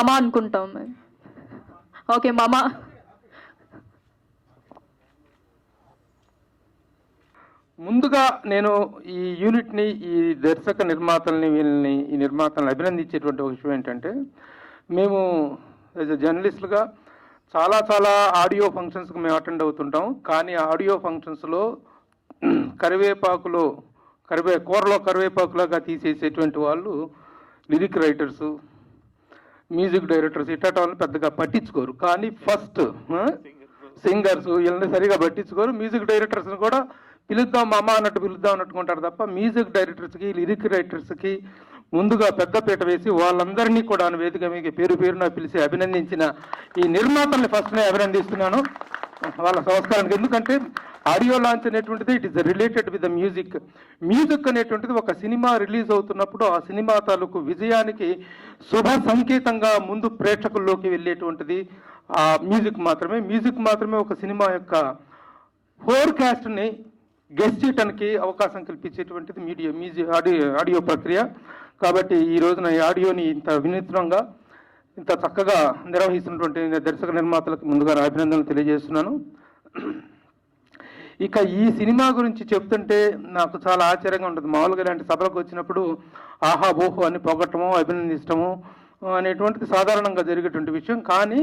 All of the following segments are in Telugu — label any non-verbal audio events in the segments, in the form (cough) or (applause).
మమ అనుకుంటాం ఓకే మమ. ముందుగా నేను ఈ యూనిట్ని ఈ దర్శక నిర్మాతల్ని వీళ్ళని ఈ నిర్మాతలను అభినందించేటువంటి ఒక విషయం ఏంటంటే మేము యాజ్ జర్నలిస్టులుగా చాలా చాలా ఆడియో ఫంక్షన్స్కి మేము అటెండ్ అవుతుంటాం. కానీ ఆడియో ఫంక్షన్స్లో కరివేపాకులో కరివే కూరలో కరివేపాకులాగా తీసేసేటువంటి వాళ్ళు లిరిక్ రైటర్సు మ్యూజిక్ డైరెక్టర్స్ ఇట్ట పెద్దగా పట్టించుకోరు. కానీ ఫస్ట్ సింగర్స్ వీళ్ళని సరిగా పట్టించుకోరు. మ్యూజిక్ డైరెక్టర్స్ని కూడా పిలుద్దాం మామ అన్నట్టు పిలుద్దాం అన్నట్టుకుంటారు తప్ప మ్యూజిక్ డైరెక్టర్స్కి లిరిక్ రైటర్స్కి ముందుగా పెద్దపీట వేసి వాళ్ళందరినీ కూడా వేదిక మీకు పేరు పేరున పిలిచి అభినందించిన ఈ నిర్మాతల్ని ఫస్ట్ నేను అభినందిస్తున్నాను. వాళ్ళ సంస్కారానికి ఎందుకంటే ఆడియో లాంచ్ అనేటువంటిది it is related with the music music అనేటువంటిది ఒక సినిమా రిలీజ్ అవుతున్నప్పుడు ఆ సినిమా తాలూకు విజయానికి శుభ సంకేతంగా ముందు ప్రేక్షకుల్లోకి వెళ్ళేటువంటిది ఆ మ్యూజిక్ మాత్రమే. మ్యూజిక్ మాత్రమే ఒక సినిమా యొక్క ఫోర్కాస్ట్ని గెస్ట్ చేయడానికి అవకాశం కల్పించేటువంటిది మీడియా మ్యూజిక్ ఆడియో ఆడియో ప్రక్రియ. కాబట్టి ఈ రోజున ఈ ఆడియోని ఇంత వినూత్నంగా ఇంత చక్కగా నిర్వహిస్తున్నటువంటి దర్శక నిర్మాతలకు ముందుగా అభినందనలు తెలియజేస్తున్నాను. ఇక ఈ సినిమా గురించి చెప్తుంటే నాకు చాలా ఆశ్చర్యంగా ఉంటుంది. మామూలుగా ఇలాంటి సభలకు వచ్చినప్పుడు ఆహా ఓహో అని పొగట్టము అభినందించడము అనేటువంటిది సాధారణంగా జరిగేటువంటి విషయం. కానీ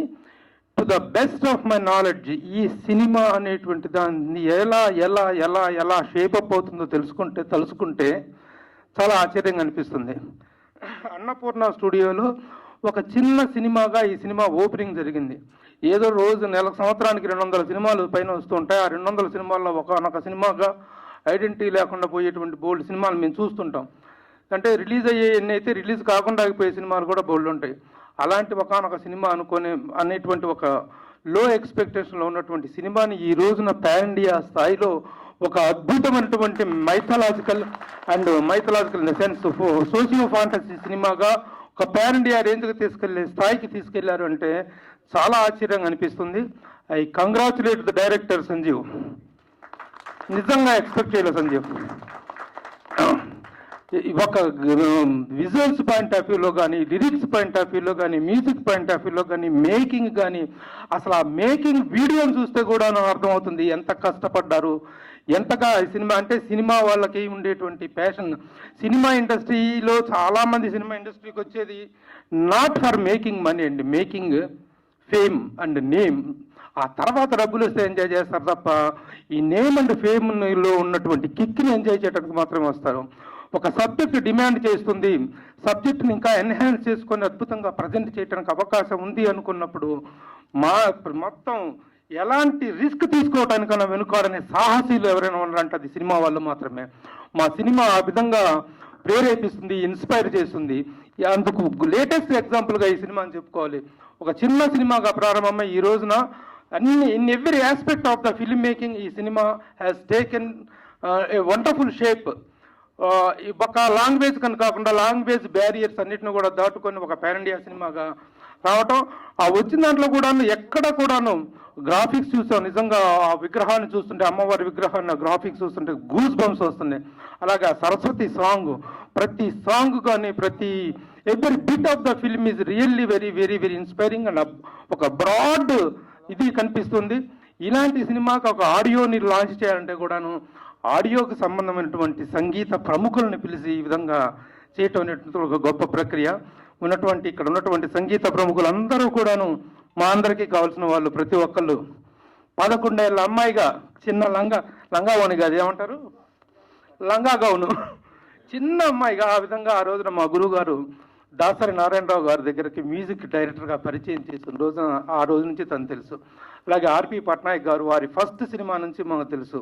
to the best of my knowledge ఈ సినిమా అనేటువంటి దాన్ని ఎలా ఎలా ఎలా ఎలా షేపప్ అవుతుందో తెలుసుకుంటే తలుసుకుంటే చాలా ఆశ్చర్యంగా అనిపిస్తుంది. అన్నపూర్ణ స్టూడియోలో ఒక చిన్న సినిమాగా ఈ సినిమా ఓపెనింగ్ జరిగింది. ఏదో రోజు నెల సంవత్సరానికి రెండు వందల సినిమాలు పైన వస్తుంటాయి ఆ రెండు వందల సినిమాల్లో ఒకనొక సినిమాగా ఐడెంటిటీ లేకుండా పోయేటువంటి బోల్డ్ సినిమాలు మేము చూస్తుంటాం. అంటే రిలీజ్ అయ్యే ఎన్ని అయితే రిలీజ్ కాకుండా ఆగిపోయే సినిమాలు కూడా బోల్డ్ ఉంటాయి. అలాంటి ఒకనొక సినిమా అనుకునే అనేటువంటి ఒక లో ఎక్స్పెక్టేషన్లో ఉన్నటువంటి సినిమాని ఈ రోజున పాన్ ఇండియా స్థాయిలో ఒక అద్భుతమైనటువంటి mythological and mythological in the sense socio fantasy సినిమాగా ఒక ప్యాన్ ఇండియా రేంజ్కి తీసుకెళ్ళే స్థాయికి తీసుకెళ్ళారు అంటే చాలా ఆశ్చర్యంగా అనిపిస్తుంది. I congratulate the director Sanjeev. నిజంగా ఎక్స్పెక్ట్ చేయలేదు సంజీవ్. ఒక విజువల్స్ పాయింట్ ఆఫ్ వ్యూలో కానీ లిరిక్స్ పాయింట్ ఆఫ్ వ్యూలో కానీ మ్యూజిక్ పాయింట్ ఆఫ్ వ్యూలో కానీ మేకింగ్ కానీ అసలు ఆ మేకింగ్ వీడియోని చూస్తే కూడా నాకు అర్థమవుతుంది ఎంత కష్టపడ్డారు. ఎంతగా సినిమా అంటే సినిమా వాళ్ళకి ఉండేటువంటి ప్యాషన్. సినిమా ఇండస్ట్రీలో చాలామంది సినిమా ఇండస్ట్రీకి వచ్చేది నాట్ ఫర్ మేకింగ్ మనీ అండి. Making fame and name. ఆ తర్వాత డబ్బులు వస్తే ఎంజాయ్ చేస్తారు తప్ప ఈ నేమ్ అండ్ ఫేమ్లో ఉన్నటువంటి కిక్ని ఎంజాయ్ చేయడానికి మాత్రమే వస్తారు. ఒక సబ్జెక్ట్ డిమాండ్ చేస్తుంది. సబ్జెక్ట్ని ఇంకా ఎన్హాన్స్ చేసుకొని అద్భుతంగా ప్రజెంట్ చేయడానికి అవకాశం ఉంది అనుకున్నప్పుడు మా మొత్తం ఎలాంటి రిస్క్ తీసుకోవడానికన్నా వెనుకాడనే సాహసీలు ఎవరైనా ఉన్నారంటే అది సినిమా వాళ్ళు మాత్రమే. మా సినిమా ఆ విధంగా ప్రేరేపిస్తుంది ఇన్స్పైర్ చేస్తుంది. అందుకు లేటెస్ట్ ఎగ్జాంపుల్గా ఈ సినిమాని చెప్పుకోవాలి. ఒక చిన్న సినిమాగా ప్రారంభమై ఈ రోజున అన్ని in every aspect of the film making ఈ cinema has taken a wonderful shape ఒక లాంగ్వేజ్ కనుక కాకుండా లాంగ్వేజ్ బ్యారియర్స్ అన్నిటిని కూడా దాటుకొని ఒక పాన్ ఇండియా సినిమాగా రావటం ఆ వచ్చిన దాంట్లో కూడాను ఎక్కడ కూడాను గ్రాఫిక్స్ చూసాం. నిజంగా ఆ విగ్రహాన్ని చూస్తుంటే అమ్మవారి విగ్రహాన్ని గ్రాఫిక్స్ చూస్తుంటే గూస్ బంప్స్ వస్తున్నాయి. అలాగే ఆ సరస్వతి సాంగ్ ప్రతి సాంగ్ కానీ ప్రతి every bit of the film is really very very very inspiring and ఒక బ్రాడ్ ఇది కనిపిస్తుంది. ఇలాంటి సినిమాకి ఒక ఆడియోని లాంచ్ చేయాలంటే కూడాను ఆడియోకి సంబంధమైనటువంటి సంగీత ప్రముఖులను పిలిచి ఈ విధంగా చేయటం అనేటువంటి ఒక గొప్ప ప్రక్రియ. ఉన్నటువంటి ఇక్కడ ఉన్నటువంటి సంగీత ప్రముఖులందరూ కూడాను మా అందరికీ కావాల్సిన వాళ్ళు ప్రతి ఒక్కళ్ళు. పదకొండేళ్ళ అమ్మాయిగా చిన్న లంగా లంగావోని కాదు ఏమంటారు? లంగా గౌను చిన్న అమ్మాయిగా ఆ విధంగా ఆ రోజున మా గురువు గారు దాసరి నారాయణరావు గారి దగ్గరికి మ్యూజిక్ డైరెక్టర్గా పరిచయం చేసిన రోజున ఆ రోజు నుంచి తను తెలుసు. అలాగే ఆర్పి పట్నాయక్ గారు వారి ఫస్ట్ సినిమా నుంచి మనకు తెలుసు.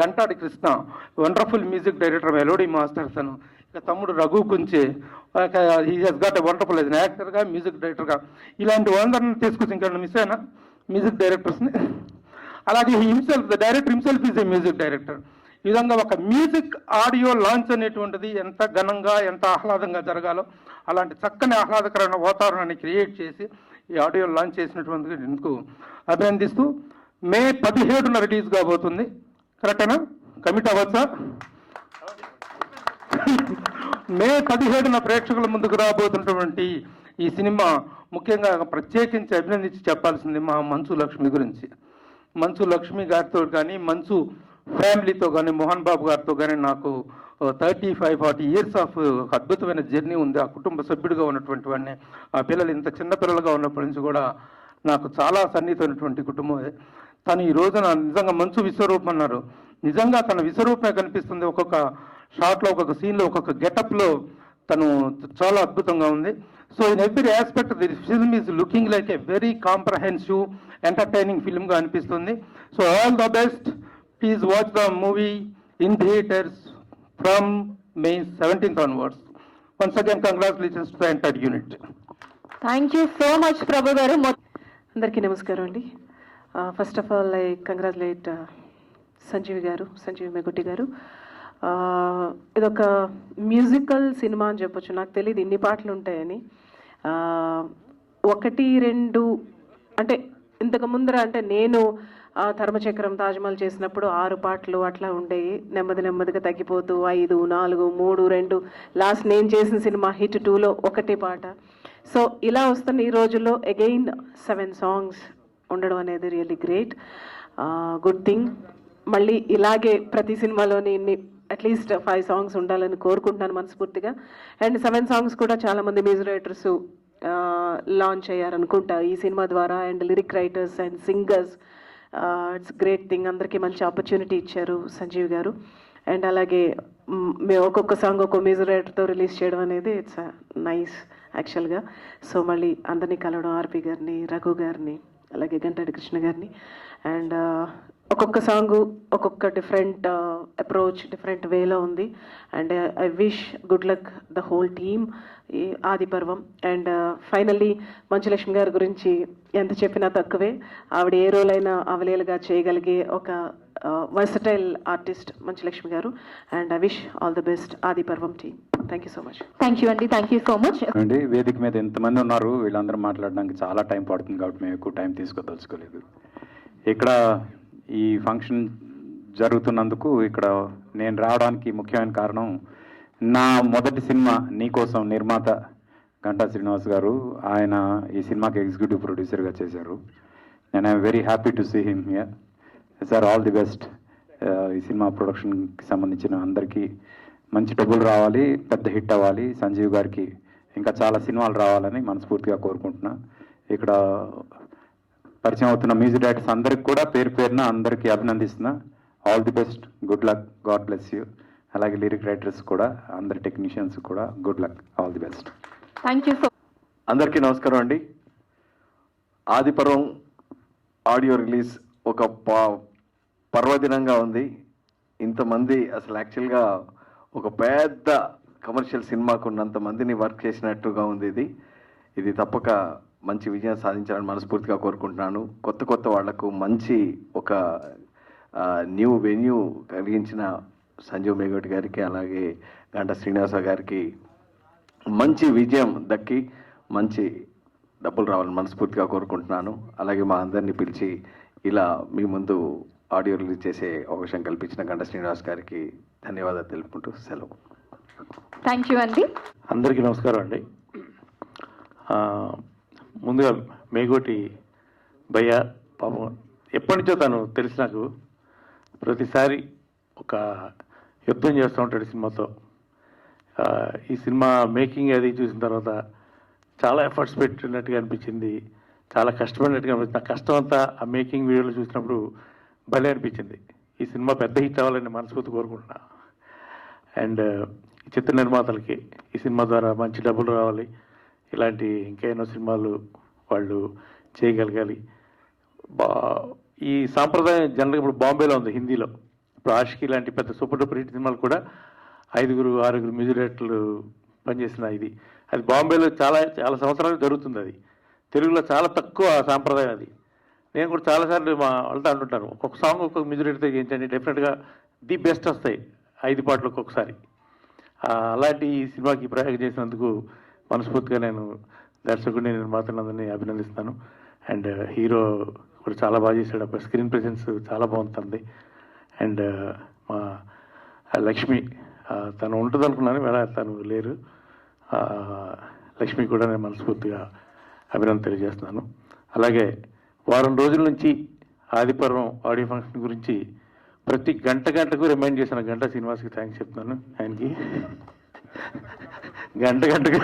Ghantadi Krishna wonderful music director melody master తను. ఇక తమ్ముడు Raghu Kunche he has got wonderful as యాక్టర్గా మ్యూజిక్ డైరెక్టర్గా ఇలాంటి వాళ్ళందరిని తీసుకొచ్చి ఇంకా మిస్ అయినా మ్యూజిక్ డైరెక్టర్స్ని అలాగే himself the director himself is a music director విధంగా ఒక మ్యూజిక్ ఆడియో లాంచ్ అనేటువంటిది ఎంత ఘనంగా ఎంత ఆహ్లాదంగా జరగాలో అలాంటి చక్కని ఆహ్లాదకరమైన వాతావరణాన్ని క్రియేట్ చేసి ఈ ఆడియో లాంచ్ చేసినటువంటి ఎందుకు అభినందిస్తూ మే పదిహేడున రిలీజ్ కాబోతుంది. కరెక్టేనా? కమిట్ అవ్వచ్చా? మే పదిహేడున ప్రేక్షకుల ముందుకు రాబోతున్నటువంటి ఈ సినిమా ముఖ్యంగా ప్రత్యేకించి అభినందించి చెప్పాల్సింది మా మంచు లక్ష్మి గురించి. మంచు లక్ష్మి గారితో కానీ మంచు ఫ్యామిలీతో కానీ మోహన్ బాబు గారితో కానీ నాకు thirty five forty years of అద్భుతమైన జర్నీ ఉంది. ఆ కుటుంబ సభ్యుడిగా ఉన్నటువంటి వాడిని ఆ పిల్లలు ఇంత చిన్న పిల్లలుగా ఉన్నప్పటి నుంచి కూడా నాకు చాలా సన్నిహితమైనటువంటి కుటుంబం అది. తను ఈ రోజున నిజంగా మంచు విశ్వరూపం అన్నారు. నిజంగా తన విశ్వరూపమే కనిపిస్తుంది. ఒక్కొక్క షాట్లో ఒక్కొక్క సీన్లో ఒక్కొక్క గెటప్లో తను చాలా అద్భుతంగా ఉంది. So in every aspect the film is looking like a very comprehensive entertaining ఫిల్మ్గా అనిపిస్తుంది. So all the best please watch the movie in theatres from May seventeenth onwards once again congratulations to the entire unit thank you so much Prabhu గారు. అందరికీ నమస్కారం అండి. First of all I congratulate Sanjeevi గారు సంజీవి మెగుట్టి గారు. ఇదొక మ్యూజికల్ సినిమా అని చెప్పొచ్చు. నాకు తెలియదు ఇన్ని పాటలు ఉంటాయని. ఒకటి రెండు అంటే ఇంతకు ముందర అంటే నేను ధర్మచక్రం తాజ్మహల్ చేసినప్పుడు ఆరు పాటలు అట్లా ఉండేవి నెమ్మది నెమ్మదిగా తగ్గిపోతూ ఐదు నాలుగు మూడు రెండు. లాస్ట్ నేను చేసిన సినిమా హిట్ టూలో ఒకటి పాట. సో ఇలా వస్తున్న ఈ రోజుల్లో అగైన్ సెవెన్ సాంగ్స్ ఉండడం అనేది రియల్లీ గ్రేట్ గుడ్ థింగ్ మళ్ళీ ఇలాగే ప్రతి సినిమాలోని ఇన్ని అట్లీస్ట్ ఫైవ్ సాంగ్స్ ఉండాలని కోరుకుంటున్నాను మనస్ఫూర్తిగా. అండ్ సెవెన్ సాంగ్స్ కూడా చాలా మంది మ్యూజిక్ రైటర్స్ లాంచ్ అయ్యారనుకుంటా. ఈ సినిమా ద్వారా and lyric writers and singers it's great thing అందరికీ మంచి ఆపర్చునిటీ ఇచ్చారు సంజీవ్ గారు. అండ్ అలాగే మేము ఒక్కొక్క సాంగ్ ఒక్కొక్క మ్యూజిక్ రిలీజ్ చేయడం అనేది ఇట్స్ నైస్ యాక్చువల్గా సో మళ్ళీ అందరినీ కలవడం ఆర్పి గారిని రఘు గారిని అలాగే గంటాడి కృష్ణ గారిని. అండ్ ఒక్కొక్క సాంగ్ ఒక్కొక్క డిఫరెంట్ అప్రోచ్ డిఫరెంట్ వేలో ఉంది. And I wish good luck the whole team ఈ ఆది పర్వం. అండ్ ఫైనల్లీ మంచులక్ష్మి గారి గురించి ఎంత చెప్పినా తక్కువే. ఆవిడ ఏ రోల్ అయినా అవలేలుగా చేయగలిగే ఒక వర్సటైల్ ఆర్టిస్ట్ మంచులక్ష్మి గారు. And I wish all the best Adi Parvam team thank you so much thank you అండి థ్యాంక్ యూ సో మచ్ అండి వేదిక మీద ఎంతమంది ఉన్నారు? వీళ్ళందరూ మాట్లాడడానికి చాలా టైం పడుతుంది కాబట్టి మేము ఎక్కువ టైం తీసుకోదలుచుకోలేదు. ఇక్కడ ఈ ఫంక్షన్ జరుగుతున్నందుకు ఇక్కడ నేను రావడానికి ముఖ్యమైన కారణం నా మొదటి సినిమా నీకోసం నిర్మాత గంటా శ్రీనివాస్ గారు. ఆయన ఈ సినిమాకి ఎగ్జిక్యూటివ్ ప్రొడ్యూసర్గా చేశారు. నేను I'm very happy to see him here sir all the best ఈ సినిమా ప్రొడక్షన్కి సంబంధించిన అందరికీ మంచి డబ్బులు రావాలి పెద్ద హిట్ అవ్వాలి. సంజీవ్ గారికి ఇంకా చాలా సినిమాలు రావాలని మనస్ఫూర్తిగా కోరుకుంటున్నా. ఇక్కడ పరిచయం అవుతున్న మ్యూజిక్ డైరెక్టర్స్ అందరికి కూడా పేరు పేరున అందరికీ అభినందిస్తున్నా. All the best good luck God bless you అలాగే లిరిక్ రైటర్స్ కూడా అందరి టెక్నీషియన్స్ కూడా good luck all the best thank you so అందరికీ నమస్కారం అండి. ఆదిపర్వం ఆడియో రిలీజ్ ఒక ప పర్వదినంగా ఉంది. ఇంతమంది అసలు యాక్చువల్గా ఒక పెద్ద కమర్షియల్ సినిమాకు ఉన్నంత మందిని వర్క్ చేసినట్టుగా ఉంది ఇది. ఇది తప్పక మంచి విజయం సాధించాలని మనస్ఫూర్తిగా కోరుకుంటున్నాను. కొత్త కొత్త వాళ్ళకు మంచి ఒక న్యూ వెన్యూ కలిగించిన సంజీవ్ మేగోటి గారికి అలాగే గంట శ్రీనివాస గారికి మంచి విజయం దక్కి మంచి డబ్బులు రావాలని మనస్ఫూర్తిగా కోరుకుంటున్నాను. అలాగే మా అందరినీ పిలిచి ఇలా మీ ముందు ఆడియో రిలీజ్ చేసే అవకాశం కల్పించిన గంట శ్రీనివాస్ గారికి ధన్యవాదాలు తెలుపుకుంటూ సెలవు. థ్యాంక్ యూ అండి అందరికీ నమస్కారం అండి. ఆ, ముందుగా మేగోటి భయ్య పాపం ఎప్పటి నుంచో తను తెలిసి నాకు ప్రతిసారి ఒక యుద్ధం చేస్తూ ఉంటాడు సినిమాతో. ఈ సినిమా మేకింగ్ అది చూసిన తర్వాత చాలా ఎఫర్ట్స్ పెట్టినట్టుగా అనిపించింది చాలా కష్టపడినట్టుగా అనిపించింది. నా కష్టం అంతా ఆ మేకింగ్ వీడియోలో చూసినప్పుడు భలే అనిపించింది. ఈ సినిమా పెద్ద హిట్ అవ్వాలని మనస్ఫూర్తి కోరుకుంటున్నా. అండ్ చిత్ర నిర్మాతలకి ఈ సినిమా ద్వారా మంచి డబ్బులు రావాలి. ఇలాంటి ఇంకా ఎన్నో సినిమాలు వాళ్ళు చేయగలగాలి. బా ఈ సాంప్రదాయం జనరల్గా ఇప్పుడు బాంబేలో ఉంది హిందీలో. ఇప్పుడు ఆషికి లాంటి పెద్ద సూపర్ డూపర్ హిట్ సినిమాలు కూడా ఐదుగురు ఆరుగురు మ్యూజిక్ డైరెక్టర్లు పనిచేసిన ఇది. అది బాంబేలో చాలా చాలా సంవత్సరాలు జరుగుతుంది అది. తెలుగులో చాలా తక్కువ సాంప్రదాయం అది. నేను కూడా చాలాసార్లు మా వాళ్ళతో అంటుంటాను ఒక్కొక్క సాంగ్ ఒక్కొక్క మ్యూజిక్ డైరెక్టర్ చేయించండి డెఫినెట్గా ది బెస్ట్ వస్తాయి ఐదు పాటలు ఒక్కొక్కసారి. అలాంటి ఈ సినిమాకి ప్రయోగం చేసినందుకు మనస్ఫూర్తిగా నేను దర్శకుడిని నిర్మాతలందరినీ అభినందిస్తాను అండ్ uh, హీరో కూడా చాలా బాగా చేశాడు. అప్పుడు స్క్రీన్ ప్రెజెన్స్ చాలా బాగుంటుంది. అండ్ uh, మా లక్ష్మి తను ఉంటుంది అనుకున్నాను వేళ తను లేరు. లక్ష్మి కూడా నేను మనస్ఫూర్తిగా అభినందన తెలియజేస్తున్నాను. అలాగే వారం రోజుల నుంచి ఆదిపర్వం ఆడియో ఫంక్షన్ గురించి ప్రతి గంట గంటకు రిమైండ్ చేసిన గంట శ్రీనివాస్కి థ్యాంక్స్ చెప్తున్నాను. ఆయనకి. గంట గంటకు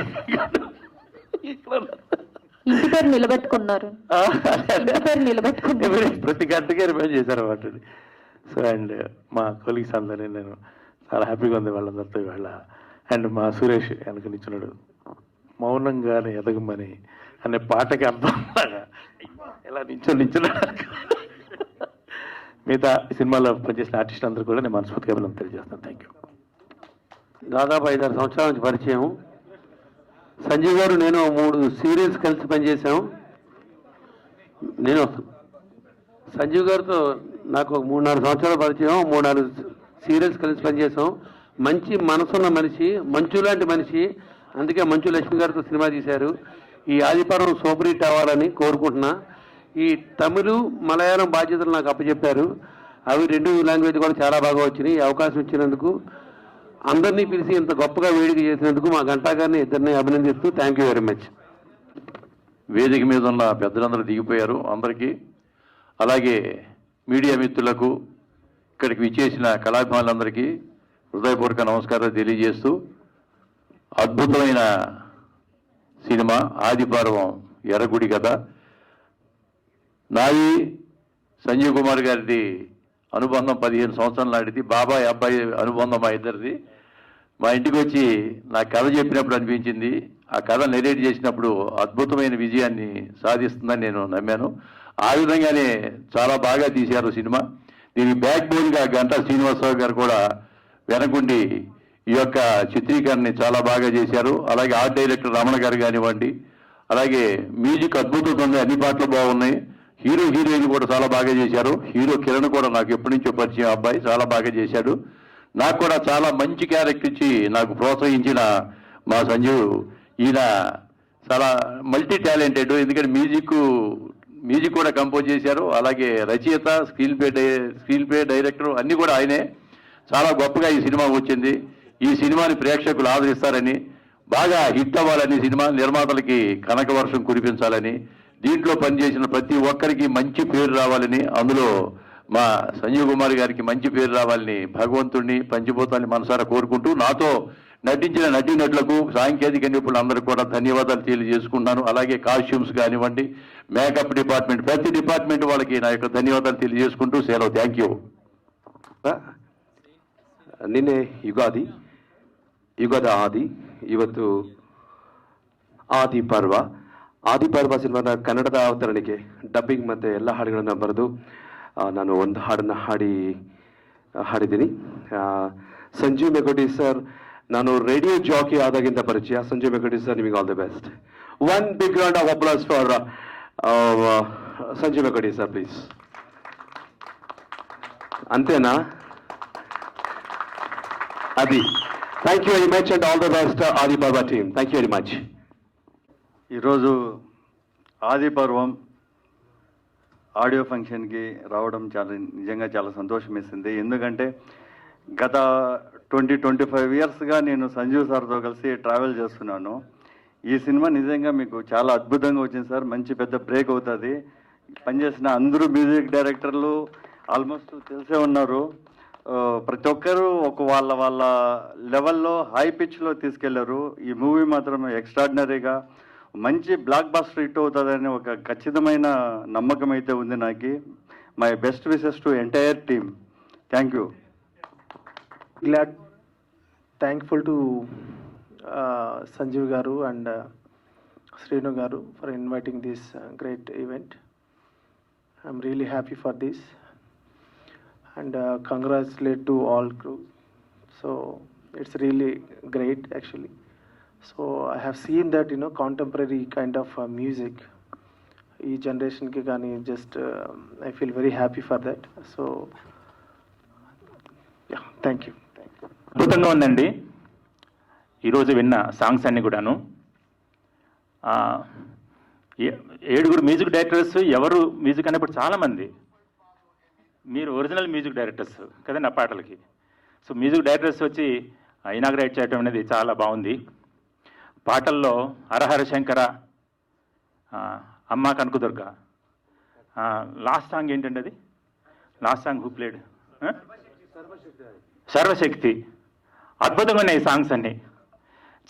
ఇంటి పేరు నిలబెట్టుకున్నారు. పేరు ప్రతి గంటకే రిమైండ్ చేశారు అన్నమాట సో అండ్ మా కొలీగ్స్ అందరినీ నేను చాలా హ్యాపీగా ఉంది వాళ్ళందరితో ఇవాళ. అండ్ మా సురేష్ వెనక నిచ్చున్నాడు మౌనంగానే ఎదగమని అనే పాటకి అర్థం ఎలా నించో నించున్నాడు మిగతా సినిమాలో పనిచేసిన ఆర్టిస్ట్ అందరూ కూడా నేను మనస్ఫూర్తిగా తెలియజేస్తాను. థ్యాంక్ యూ దాదాపు ఐదారు సంవత్సరాల నుంచి పరిచయం. సంజయ్ గారు నేను మూడు సీరియల్స్ కలిసి పనిచేశాం. నేను సంజీవ్ గారితో నాకు ఒక మూడు నాలుగు సంవత్సరాల పరిచయం మూడు నాలుగు సీరియల్స్ కలిసి పనిచేసాం మంచి మనసున్న మనిషి మంచు లాంటి మనిషి. అందుకే మంచు లక్ష్మి గారితో సినిమా తీశారు. ఈ ఆదిపురం సూపర్ అవ్వాలని కోరుకుంటున్నా. ఈ తమిళ మలయాళం బాధ్యతలు నాకు అప్పచెప్పారు. అవి రెండు లాంగ్వేజ్ కూడా చాలా బాగా వచ్చినాయి. అవకాశం ఇచ్చినందుకు అందరినీ పిలిచి ఇంత గొప్పగా వేడిక చేసినందుకు మా గంటా గారిని ఇద్దరిని అభినందిస్తూ థ్యాంక్ యూ వెరీ మచ్ వేదిక మీద ఉన్న పెద్దలందరూ దిగిపోయారు. అందరికీ అలాగే మీడియా మిత్రులకు ఇక్కడికి విచ్చేసిన కళాభిమానులందరికీ హృదయపూర్వక నమస్కారాలు తెలియజేస్తూ అద్భుతమైన సినిమా ఆదిపర్వం ఎర్రగుడి కథ. నాది సంజీవ్ కుమార్ గారిది అనుబంధం పదిహేను సంవత్సరాలు నాటిది. బాబాయ్ అబ్బాయి అనుబంధం మా ఇద్దరిది. మా ఇంటికి వచ్చి నా కథ చెప్పినప్పుడు అనిపించింది. ఆ కథ నెరేట్ చేసినప్పుడు అద్భుతమైన విజయాన్ని సాధిస్తుందని నేను నమ్మాను. ఆ విధంగానే చాలా బాగా తీశారు సినిమా. దీనికి బ్యాక్ బోన్గా గంటా శ్రీనివాసరావు గారు కూడా వెనకుండి ఈ యొక్క చిత్రీకరణని చాలా బాగా చేశారు. అలాగే ఆర్ట్ డైరెక్టర్ రమణ గారు కానివ్వండి అలాగే మ్యూజిక్ అద్భుతంగా ఉంది. అన్ని పాటలు బాగున్నాయి. హీరో హీరోయిన్ కూడా చాలా బాగా చేశారు. హీరో కిరణ్ కూడా నాకు ఎప్పటి నుంచో పరిచయం అబ్బాయి చాలా బాగా చేశాడు. నాకు కూడా చాలా మంచి క్యారెక్టర్ ఇచ్చి నాకు ప్రోత్సహించిన మా సంజీవ్ ఈయన చాలా మల్టీ టాలెంటెడ్ ఎందుకంటే మ్యూజిక్ మ్యూజిక్ కూడా కంపోజ్ చేశారు. అలాగే రచయిత screen play screen play director అన్నీ కూడా ఆయనే. చాలా గొప్పగా ఈ సినిమా వచ్చింది. ఈ సినిమాని ప్రేక్షకులు ఆదరిస్తారని బాగా హిట్ అవ్వాలని సినిమా నిర్మాతలకి కనక వర్షం కురిపించాలని దీంట్లో పనిచేసిన ప్రతి ఒక్కరికి మంచి పేరు రావాలని అందులో మా సంజీవ్ కుమార్ గారికి మంచి పేరు రావాలని భగవంతుడిని పంచిపోతాన్ని మనసారా కోరుకుంటూ నాతో నటించిన నటీనటులకు సాంకేతిక నిపుణులందరికీ కూడా ధన్యవాదాలు తెలియజేసుకుంటున్నాను అలాగే కాస్ట్యూమ్స్ కానివ్వండి మేకప్ డిపార్ట్మెంట్ ప్రతి డిపార్ట్మెంట్ వాళ్ళకి నా యొక్క ధన్యవాదాలు తెలియజేసుకుంటూ సెలవు థ్యాంక్ యూ ನಿನ್ನೆ ಯುಗಾದಿ ಯುಗದ ಆದಿ ಇವತ್ತು ಆದಿ ಪರ್ವ ಆದಿಪರ್ವ ಸಿನಿಮಾದ ಕನ್ನಡದ ಅವತರಣಿಕೆ ಡಬ್ಬಿಂಗ್ ಮತ್ತು ಎಲ್ಲ ಹಾಡುಗಳನ್ನು ಬರೆದು ನಾನು ಒಂದು ಹಾಡನ್ನು ಹಾಡಿ ಹಾಡಿದ್ದೀನಿ. ಸಂಜೀವ್ ಮೆಗೋಡಿ ಸರ್, ನಾನು ರೇಡಿಯೋ ಜಾಕಿ ಆದಾಗಿಂದ ಪರಿಚಯ. ಸಂಜೀವ್ ಮೆಗೋಡಿ ಸರ್, ನಿಮಗೆ all the best one big round of applause for Sanjeev Mekoti sir please ಅಂತೇನಾ? ಅದಿ. Thank you very much and all the best Adi Baba team thank you very much ఈరోజు ఆది పర్వం ఆడియో ఫంక్షన్కి రావడం చాలా నిజంగా చాలా సంతోషం వేసింది ఎందుకంటే గత ట్వంటీ ట్వంటీ ఫైవ్ ఇయర్స్గా నేను సంజీవ్ సార్తో కలిసి ట్రావెల్ చేస్తున్నాను. ఈ సినిమా నిజంగా మీకు చాలా అద్భుతంగా వచ్చింది సార్. మంచి పెద్ద బ్రేక్ అవుతుంది. పనిచేసిన అందరూ మ్యూజిక్ డైరెక్టర్లు ఆల్మోస్ట్ తెలిసే ఉన్నారు. ప్రతి ఒక్కరూ ఒక వాళ్ళ వాళ్ళ లెవెల్లో హై పిచ్లో తీసుకెళ్ళారు. ఈ మూవీ మాత్రం ఎక్స్ట్రాడినరీగా మంచి బ్లాక్ బాస్టర్ హిట్ అవుతుందని ఒక ఖచ్చితమైన నమ్మకం అయితే ఉంది నాకు. My best wishes to entire team thank you glad thankful to Sanjeev garu and Srinu garu for inviting this great event I'm really happy for this and congratulate to all crew so it's really great actually so I have seen that you know contemporary kind of music ఈ జనరేషన్కి కానీ just I feel very happy for that so yeah thank you అద్భుతంగా ఉందండి. ఈరోజు విన్న సాంగ్స్ అన్నీ కూడాను. ఏ- ఏడుగురు మ్యూజిక్ డైరెక్టర్స్ ఎవరు మ్యూజిక్ అనేప్పుడు చాలామంది. మీరు ఒరిజినల్ మ్యూజిక్ డైరెక్టర్స్ కదండి ఆ పాటలకి. సో మ్యూజిక్ డైరెక్టర్స్ వచ్చి ఇనాగ్రేట్ చేయడం అనేది చాలా బాగుంది. పాటల్లో హరహర శంకర అమ్మ కనకదుర్గ. లాస్ట్ సాంగ్ ఏంటండి అది? లాస్ట్ సాంగ్ హూ ప్లేడ్ సర్వశక్తి. అద్భుతంగా ఉన్నాయి సాంగ్స్ అన్నీ.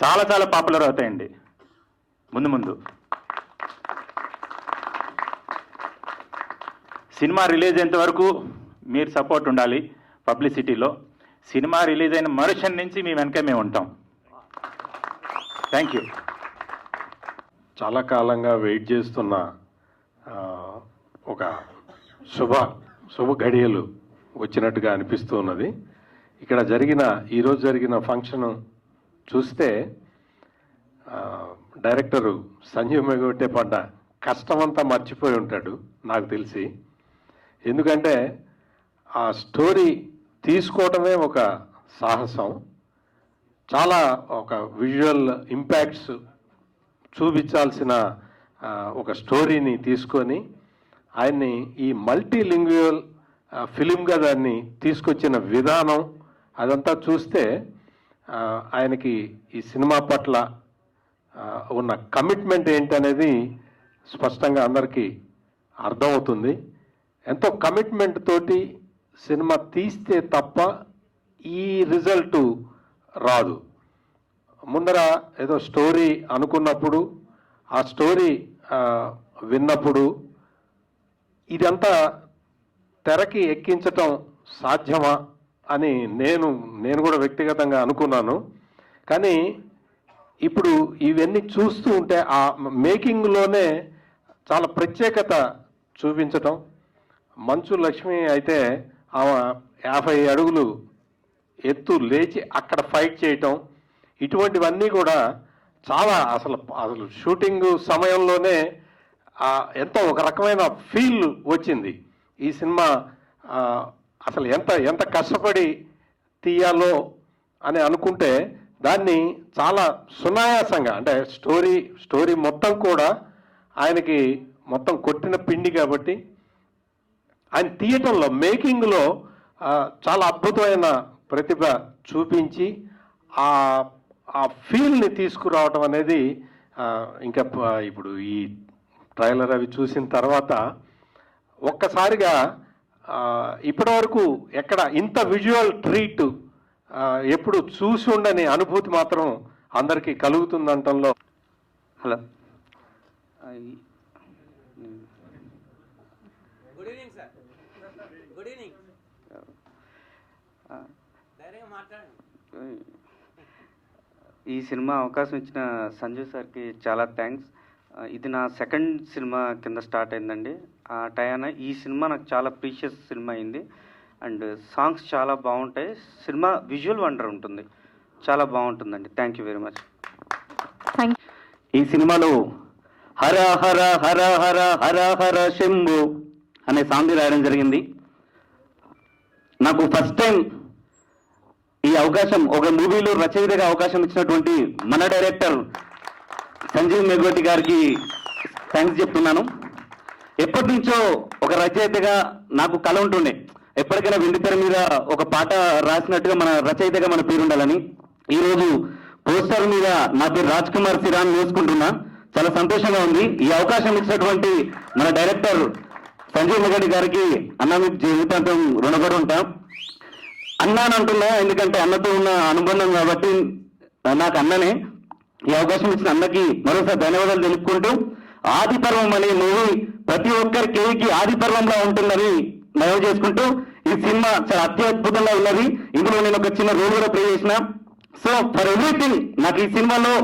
చాలా చాలా పాపులర్ అవుతాయండి. ముందు ముందు. సినిమా రిలీజ్ అయ్యేంత వరకు మీరు సపోర్ట్ ఉండాలి పబ్లిసిటీలో. సినిమా రిలీజ్ అయిన మరుషన్ నుంచి మీ వెనక మేము ఉంటాం. థ్యాంక్ యూ చాలా కాలంగా వెయిట్ చేస్తున్న ఒక శుభ శుభ ఘడియలు వచ్చినట్టుగా అనిపిస్తూ ఉన్నది. ఇక్కడ జరిగిన ఈరోజు జరిగిన ఫంక్షన్ చూస్తే డైరెక్టరు సంజీవ్ మెగోటే పడ్డ కష్టమంతా మర్చిపోయి ఉంటాడు నాకు తెలిసి. ఎందుకంటే ఆ స్టోరీ తీసుకోవటమే ఒక సాహసం. చాలా ఒక విజువల్ ఇంపాక్ట్స్ చూపించాల్సిన ఒక స్టోరీని తీసుకొని ఆయన్ని ఈ మల్టీ లింగ్యువల్ ఫిలింగా దాన్ని తీసుకొచ్చిన విధానం అదంతా చూస్తే ఆయనకి ఈ సినిమా పట్ల ఉన్న కమిట్మెంట్ ఏంటనేది స్పష్టంగా అందరికీ అర్థమవుతుంది. ఎంతో కమిట్మెంట్ తోటి సినిమా తీస్తే తప్ప ఈ రిజల్ట్ రాదు. ముందర ఏదో స్టోరీ అనుకున్నప్పుడు ఆ స్టోరీ విన్నప్పుడు ఇదంతా తెరకి ఎక్కించటం సాధ్యమా అని నేను నేను కూడా వ్యక్తిగతంగా అనుకున్నాను. కానీ ఇప్పుడు ఇవన్నీ చూస్తూ ఉంటే ఆ మేకింగ్లోనే చాలా ప్రత్యేకత చూపించటం. మంచు లక్ష్మి అయితే ఆమె యాభై అడుగులు ఎత్తు లేచి అక్కడ ఫైట్ చేయటం ఇటువంటివన్నీ కూడా చాలా అసలు అసలు షూటింగ్ సమయంలోనే ఎంతో ఒక రకమైన ఫీల్ వచ్చింది. ఈ సినిమా అసలు ఎంత ఎంత కష్టపడి తీయాలో అని అనుకుంటే దాన్ని చాలా సునాయాసంగా అంటే స్టోరీ స్టోరీ మొత్తం కూడా ఆయనకి మొత్తం కొట్టిన పిండి కాబట్టి ఆయన తీయటంలో మేకింగ్లో చాలా అద్భుతమైన ప్రతిభ చూపించి ఆ ఆ ఫీల్ని తీసుకురావటం అనేది ఇంకా ఇప్పుడు ఈ ట్రైలర్ అవి చూసిన తర్వాత ఒక్కసారిగా ఆ, ఇప్పటివరకు ఎక్కడ ఇంత విజువల్ ట్రీట్ ఎప్పుడు చూసి ఉండని అనుభూతి మాత్రం అందరికీ కలుగుతుందంటంలో. Hello good evening sir good evening ధైర్యంగా మాట్లాడండి ఈ సినిమా అవకాశం ఇచ్చిన సంజు సార్కి చాలా థ్యాంక్స్. ఇది నా సెకండ్ సినిమా కింద స్టార్ట్ అయిందండి. ఆ టయాన ఈ సినిమా నాకు చాలా ప్రీషియస్ సినిమా అయింది. అండ్ సాంగ్స్ చాలా బాగుంటాయి. సినిమా విజువల్ వండర్ ఉంటుంది. చాలా బాగుంటుందండి. Thank you very much. ఈ సినిమాలో హర హర హర హర హర హర శంభు అనే సాంగ్ రాయడం జరిగింది. నాకు ఫస్ట్ టైం ఈ అవకాశం ఒక మూవీలో రచయితగా అవకాశం ఇచ్చినటువంటి మన డైరెక్టర్ సంజీవ్ మెగోటి గారికి థ్యాంక్స్ చెప్తున్నాను. ఎప్పటి నుంచో ఒక రచయితగా నాకు కళ ఉంటుండే. ఎప్పటికైనా వెండితెర మీద ఒక పాట రాసినట్టుగా మన రచయితగా మన పేరు ఉండాలని ఈరోజు పోస్టర్ మీద నా పేరు రాజ్ కుమార్ సిరాన్ వేసుకుంటున్నా. చాలా సంతోషంగా ఉంది. ఈ అవకాశం ఇచ్చినటువంటి మన డైరెక్టర్ సంజీవ్ మెగడి గారికి అన్న మీకు జీవితాంతం రుణపడి ఉంటాం. అన్న అని అంటున్నా ఎందుకంటే అన్నతో ఉన్న అనుబంధం కాబట్టి నాకు అన్ననే. ఈ అవకాశం ఇచ్చిన అన్నకి మరోసారి ధన్యవాదాలు తెలుపుకుంటూ ఆదిపర్వం అనే మూవీ ప్రతి ఒక్కరి కేకి ఆదిపర్వంలా ఉంటుందని నయం చేసుకుంటూ ఈ సినిమా చాలా అత్యద్భుతంగా ఉన్నది. ఇందులో నేను ఒక చిన్న రోల్ కూడా ప్లే చేసిన. సో ఫర్ ఎవ్రీథింగ్ నాకు ఈ సినిమాలో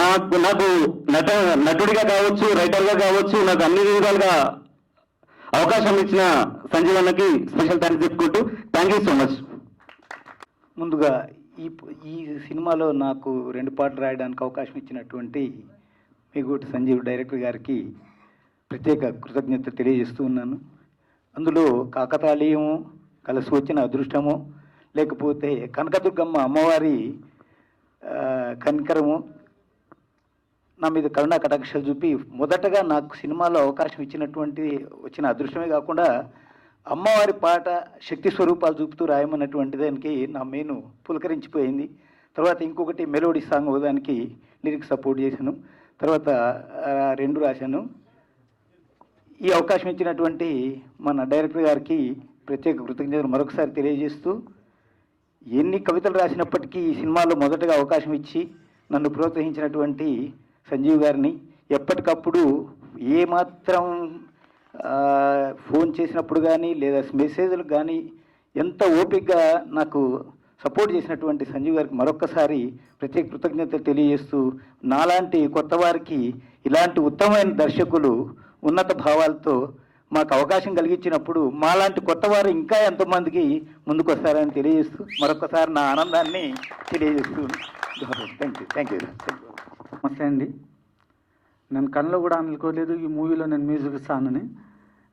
నాకు నాకు నట నటుడిగా కావచ్చు రైటర్గా కావచ్చు నాకు అన్ని విధాలుగా అవకాశం ఇచ్చిన సంజీవ్ అన్నకి స్పెషల్ థ్యాంక్స్ చెప్పుకుంటూ థ్యాంక్ యూ సో మచ్ ముందుగా ఈ ఈ సినిమాలో నాకు రెండు పాటలు రాయడానికి అవకాశం ఇచ్చినటువంటి మిగోటి సంజీవ్ డైరెక్టర్ గారికి ప్రత్యేక కృతజ్ఞత తెలియజేస్తూ ఉన్నాను. అందులో కాకతాళీయము కలిసి వచ్చిన అదృష్టము లేకపోతే కనకదుర్గమ్మ అమ్మవారి కనికరము నా మీద కరుణా కటాక్షలు చూపి మొదటగా నాకు సినిమాలో అవకాశం ఇచ్చినటువంటి వచ్చిన అదృష్టమే కాకుండా అమ్మవారి పాట శక్తి స్వరూపాలు చూపుతూ రాయమన్నటువంటి దానికి నా మెయిన్ పులకరించిపోయింది. తర్వాత ఇంకొకటి మెలోడీ సాంగ్ దానికి లిరిక్స్ సపోర్ట్ చేశాను. తర్వాత రెండు రాశాను. ఈ అవకాశం ఇచ్చినటువంటి మన డైరెక్టర్ గారికి ప్రత్యేక కృతజ్ఞతలు మరొకసారి తెలియజేస్తూ ఎన్ని కవితలు రాసినప్పటికీ ఈ సినిమాలో మొదటగా అవకాశం ఇచ్చి నన్ను ప్రోత్సహించినటువంటి సంజీవ్ గారిని ఎప్పటికప్పుడు ఏమాత్రం ఫోన్ చేసినప్పుడు కానీ లేదా మెసేజ్లు కానీ ఎంత ఓపికగా నాకు సపోర్ట్ చేసినటువంటి సంజీవ్ గారికి మరొకసారి ప్రత్యేక కృతజ్ఞతలు తెలియజేస్తూ నాలాంటి కొత్త వారికి ఇలాంటి ఉత్తమమైన దర్శకులు ఉన్నత భావాలతో మాకు అవకాశం కలిగించినప్పుడు మాలాంటి కొత్త వారు ఇంకా ఎంతోమందికి ముందుకు వస్తారని తెలియజేస్తూ మరొకసారి నా ఆనందాన్ని తెలియజేస్తూ థ్యాంక్ యూ థ్యాంక్ యూ నమస్తే అండి. నేను కళ్ళు కూడా అనుకోలేదు ఈ మూవీలో నేను మ్యూజిక్ ఇస్తానని.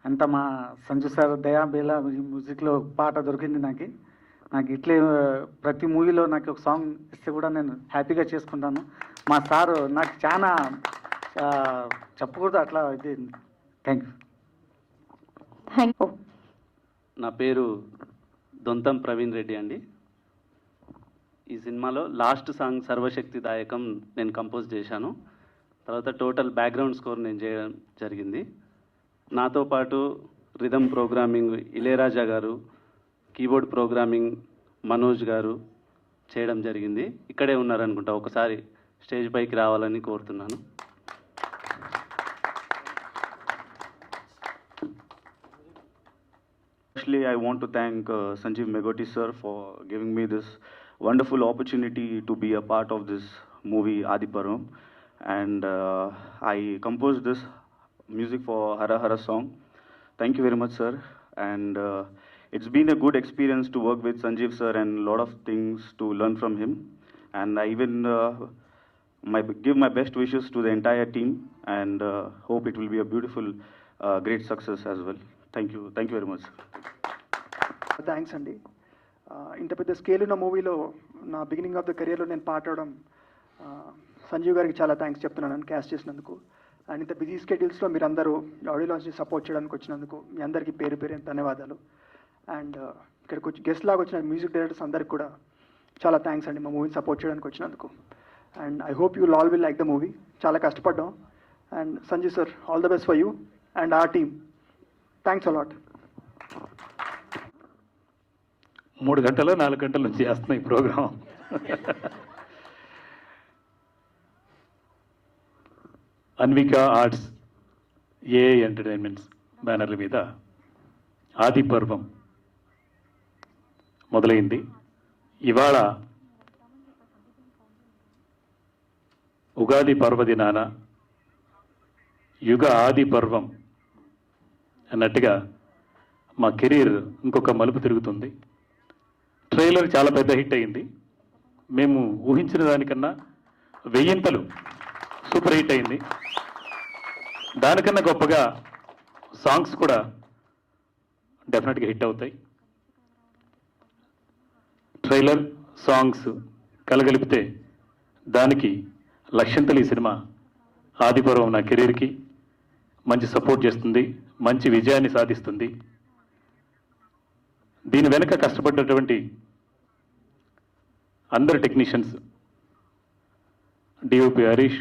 అంత మా సంజు సార్ దయా బేలా ఈ మ్యూజిక్లో పాట దొరికింది నాకు. నాకు ఇట్లే ప్రతి మూవీలో నాకు ఒక సాంగ్ ఇస్తే కూడా నేను హ్యాపీగా చేసుకుంటాను. మా సారు నాకు చాలా చెప్పకూడదు అట్లా ఇది. Thank you. థ్యాంక్ నా పేరు దొంతం ప్రవీణ్ రెడ్డి అండి. ఈ సినిమాలో లాస్ట్ సాంగ్ సర్వశక్తి దాయకం నేను కంపోజ్ చేశాను. తర్వాత టోటల్ బ్యాక్గ్రౌండ్ స్కోర్ నేను చేయడం జరిగింది. నాతో పాటు రిథమ్ ప్రోగ్రామింగ్ ఇలేరాజా గారు కీబోర్డ్ ప్రోగ్రామింగ్ మనోజ్ గారు చేయడం జరిగింది. ఇక్కడే ఉన్నారనుకుంటా ఒకసారి స్టేజ్ పైకి రావాలని కోరుతున్నాను. Firstly I want to thank Sanjeev Megoti sir for giving me this wonderful opportunity to be a part of this movie Adipuram And uh, I composed this music for Hara Hara song. Thank you very much, sir. And uh, it's been a good experience to work with Sanjeev sir and a lot of things to learn from him. And I even uh, my, give my best wishes to the entire team and uh, hope it will be a beautiful, uh, great success as well. Thank you. Thank you very much. Thanks అండి ఆ, ఇంత పెద్ద స్కేల్ ఉన్న మూవీలో నా బిగినింగ్ ఆఫ్ ద కెరియర్లో నేను పాడడం సంజీవ్ గారికి చాలా థ్యాంక్స్ చెప్తున్నాను నన్ను క్యాస్ట్ చేసినందుకు. అండ్ ఇంత బిజీ స్కెడ్యూల్స్లో మీరు అందరూ ఆడియో లాంచ్ని సపోర్ట్ చేయడానికి వచ్చినందుకు మీ అందరికీ పేరు పేరు ధన్యవాదాలు. అండ్ uh, ఇక్కడికి వచ్చి గెస్ట్ లాగా వచ్చిన మ్యూజిక్ డైరెక్టర్స్ అందరికి కూడా చాలా థ్యాంక్స్ అండి మా మూవీని సపోర్ట్ చేయడానికి వచ్చినందుకు. And I hope you all will like the movie చాలా కష్టపడ్డాం. And Sanjay sir all the best for you and our team thanks a lot మూడు గంటలు నాలుగు గంటల నుంచి చేస్తున్నా ఈ program (laughs) Anvika arts A entertainments బ్యానర్ల మీద ఆది పర్వం మొదలైంది. ఇవాళ ఉగాది పర్వదినాన యుగ ఆది పర్వం అన్నట్టుగా మా కెరీర్ ఇంకొక మలుపు తిరుగుతుంది. ట్రైలర్ చాలా పెద్ద హిట్ అయింది. మేము ఊహించిన దానికన్నా వెయ్యింతలు సూపర్ హిట్ అయింది. దానికన్నా గొప్పగా సాంగ్స్ కూడా డెఫినెట్గా హిట్ అవుతాయి. ట్రైలర్ సాంగ్స్ కలగలిపితే దానికి లక్ష్యంతలు ఈ సినిమా ఆదిపర్వం నా కెరీర్కి మంచి సపోర్ట్ చేస్తుంది మంచి విజయాన్ని సాధిస్తుంది. దీని వెనుక కష్టపడ్డటువంటి అందరు technicians DOP Harish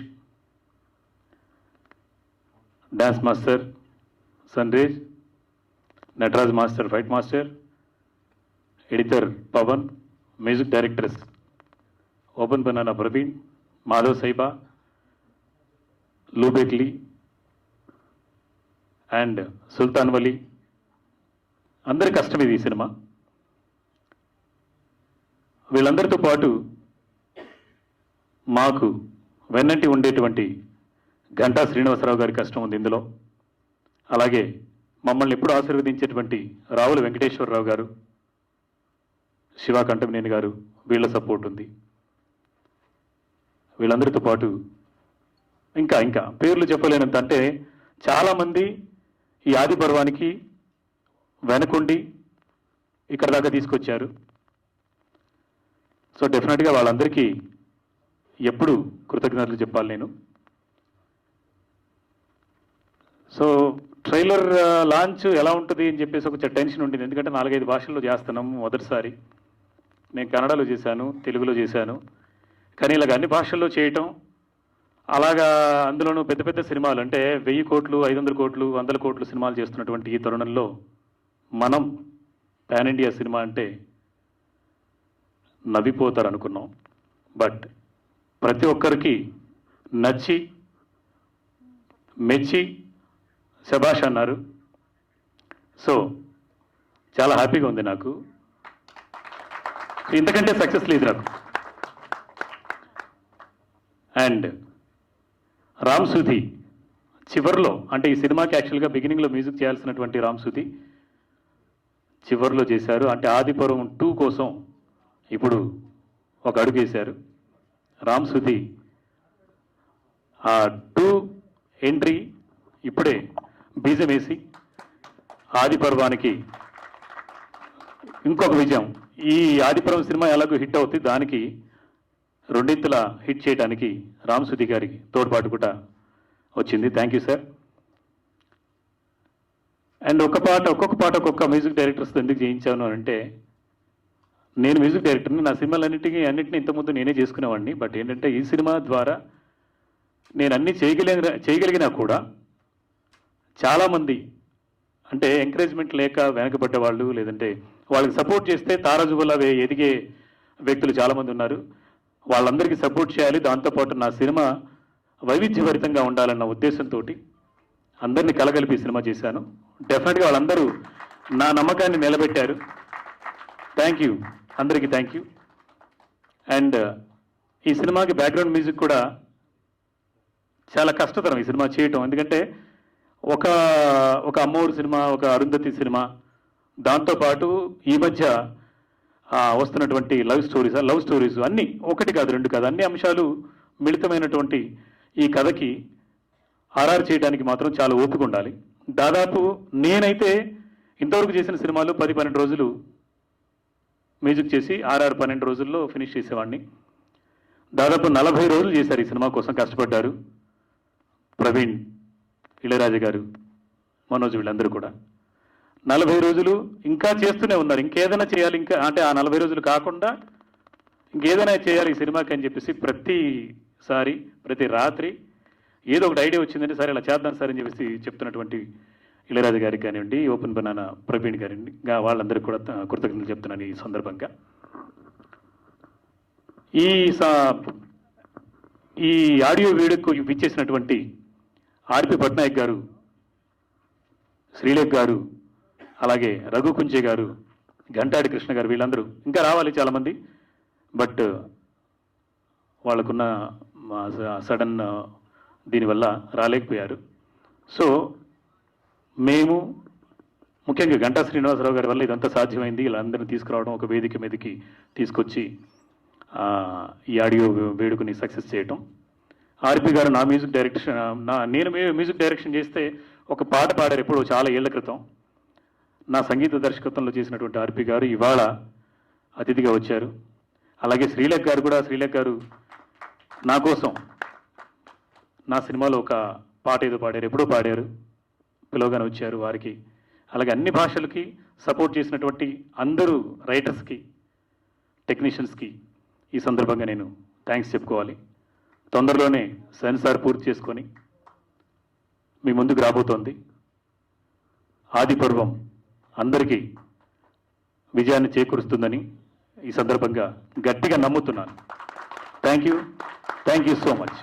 dance master సన్రేజ్ Nataraj master fight master editor Pavan music directors open banana Praveen Madhav సైబా లూబెక్లీ అండ్ సుల్తాన్ వలీ అందరి కష్టం ఇది ఈ సినిమా. వీళ్ళందరితో పాటు మాకు వెన్నంటి ఉండేటువంటి గంటా శ్రీనివాసరావు గారి కష్టం ఉంది ఇందులో. అలాగే మమ్మల్ని ఎప్పుడు ఆశీర్వదించేటువంటి రావుల వెంకటేశ్వరరావు గారు శివ కంటమినేని గారు వీళ్ళ సపోర్ట్ ఉంది. వీళ్ళందరితో పాటు ఇంకా ఇంకా పేర్లు చెప్పలేనంత అంటే చాలామంది ఈ ఆది పర్వానికి వెనకుండి ఇక్కడ దాకా తీసుకొచ్చారు. సో డెఫినెట్గా వాళ్ళందరికీ ఎప్పుడు కృతజ్ఞతలు చెప్పాలి నేను. సో ట్రైలర్ లాంచ్ ఎలా ఉంటుంది అని చెప్పేసి ఒక టెన్షన్ ఉంటుంది ఎందుకంటే నాలుగైదు భాషల్లో చేస్తున్నాము మొదటిసారి. నేను కన్నడలో చేశాను తెలుగులో చేశాను. కానీ ఇలాగ అన్ని భాషల్లో చేయటం అలాగా అందులోనూ పెద్ద పెద్ద సినిమాలు అంటే వెయ్యి కోట్లు ఐదు వందల కోట్లు వందల కోట్లు సినిమాలు చేస్తున్నటువంటి ఈ తరుణంలో మనం పాన్ ఇండియా సినిమా అంటే నవ్విపోతారు అనుకున్నాం బట్ ప్రతి ఒక్కరికి నచ్చి మెచ్చి శభాష్ అన్నారు. సో చాలా హ్యాపీగా ఉంది నాకు. ఇంతకంటే సక్సెస్ లేదు నాకు. అండ్ రామ్ సుధి చివర్లో అంటే ఈ సినిమాకి యాక్చువల్గా బిగినింగ్లో మ్యూజిక్ చేయాల్సినటువంటి రామ్ సుధి చివర్లో చేశారు. అంటే ఆదిపురం టూ కోసం ఇప్పుడు ఒక అడుగు వేశారు. రామ్ సుధి ఆ టూ ఎంట్రీ ఇప్పుడే బీజం వేసి ఆది పర్వానికి ఇంకొక విజయం. ఈ ఆదిపురం సినిమా ఎలాగో హిట్ అవుతుంది దానికి రెండింతల హిట్ చేయడానికి రామ్ సుధి గారికి తోడ్పాటు కూడా వచ్చింది. థ్యాంక్ యూ సార్ అండ్ ఒక పాట ఒక్కొక్క పాట ఒక్కొక్క మ్యూజిక్ డైరెక్టర్స్ ఎందుకు చేయించాను అంటే నేను మ్యూజిక్ డైరెక్టర్ని నా సినిమాలన్నిటికీ అన్నింటినీ ఇంతకుముందు నేనే చేసుకునేవాడిని. బట్ ఏంటంటే ఈ సినిమా ద్వారా నేను అన్ని చేయగలిగిన చేయగలిగినా కూడా చాలామంది అంటే ఎంకరేజ్మెంట్ లేక వెనకబడ్డ వాళ్ళు లేదంటే వాళ్ళకి సపోర్ట్ చేస్తే తారాజువల ఎదిగే వ్యక్తులు చాలామంది ఉన్నారు. వాళ్ళందరికీ సపోర్ట్ చేయాలి. దాంతోపాటు నా సినిమా వైవిధ్యభరితంగా ఉండాలన్న ఉద్దేశంతో అందరినీ కలగలిపి సినిమా చేశాను. డెఫినెట్గా వాళ్ళందరూ నా నమ్మకాన్ని నిలబెట్టారు. థ్యాంక్ యూ అందరికీ థ్యాంక్ యూ అండ్ ఈ సినిమాకి బ్యాక్గ్రౌండ్ మ్యూజిక్ కూడా చాలా కష్టతరం ఈ సినిమా చేయటం. ఎందుకంటే ఒక ఒక అమ్మోరు సినిమా ఒక అరుంధతి సినిమా. దాంతోపాటు ఈ మధ్య వస్తున్నటువంటి లవ్ స్టోరీస్ లవ్ స్టోరీస్ అన్నీ ఒకటి కాదు రెండు కాదు అన్ని అంశాలు మిళితమైనటువంటి ఈ కథకి ఆర్ఆర్ చేయడానికి మాత్రం చాలా ఓపిక ఉండాలి. దాదాపు నేనైతే ఇంతవరకు చేసిన సినిమాలు పది పన్నెండు రోజులు మ్యూజిక్ చేసి ఆర్ఆర్ పన్నెండు రోజుల్లో ఫినిష్ చేసేవాడిని దాదాపు నలభై రోజులు చేశారు ఈ సినిమా కోసం కష్టపడ్డారు. ప్రవీణ్. ఇళయరాజు గారు మనోజ్ వీళ్ళందరూ కూడా. నలభై రోజులు ఇంకా చేస్తూనే ఉన్నారు. ఇంకేదైనా చేయాలి ఇంకా అంటే ఆ నలభై రోజులు కాకుండా ఇంకేదైనా చేయాలి ఈ సినిమాకి అని చెప్పేసి ప్రతిసారి ప్రతి రాత్రి ఏదో ఒకటి ఐడియా వచ్చిందంటే సరే ఇలా చేద్దాం సార్ అని చెప్పేసి చెప్తున్నటువంటి ఇళయరాజు గారికి కానివ్వండి ఓపెన్ బనానా ప్రవీణ్ గారిని వాళ్ళందరికీ కూడా కృతజ్ఞతలు చెప్తున్నాను ఈ సందర్భంగా. ఈ సా- ఈ ఆడియో వీడియోకు ఇచ్చేసినటువంటి ఆర్పి పట్నాయక్ గారు శ్రీలేఖ్ గారు అలాగే రఘుకుంచే గారు గంటాడి కృష్ణ గారు వీళ్ళందరూ. ఇంకా రావాలి చాలామంది. బట్ వాళ్ళకున్న సడన్ దీనివల్ల రాలేకపోయారు. సో మేము ముఖ్యంగా గంటా శ్రీనివాసరావు గారి వల్ల ఇదంతా సాధ్యమైంది. వీళ్ళందరినీ తీసుకురావడం ఒక వేదిక మీదకి తీసుకొచ్చి ఈ ఆడియో వేడుకని సక్సెస్ చేయటం. ఆర్పి గారు నా మ్యూజిక్ డైరెక్షన్ నా నేను మ్యూజిక్ డైరెక్షన్ చేస్తే ఒక పాట పాడారు ఎప్పుడు చాలా ఏళ్ళ క్రితం. నా సంగీత దర్శకత్వంలో చేసినటువంటి ఆర్పి గారు ఇవాళ అతిథిగా వచ్చారు. అలాగే శ్రీలక్ గారు కూడా శ్రీలేఖ్ గారు నా కోసం నా సినిమాలో ఒక పాట ఏదో పాడారు ఎప్పుడో పాడారు. పిలవగానే వచ్చారు వారికి. అలాగే అన్ని భాషలకి సపోర్ట్ చేసినటువంటి అందరూ రైటర్స్కి టెక్నీషియన్స్కి ఈ సందర్భంగా నేను థ్యాంక్స్ చెప్పుకోవాలి. తొందరలోనే సెన్సార్ పూర్తి చేసుకొని మీ ముందుకు రాబోతోంది. ఆది పర్వం అందరికీ విజయాన్ని చేకూరుస్తుందని ఈ సందర్భంగా గట్టిగా నమ్ముతున్నాను. Thank you thank you so much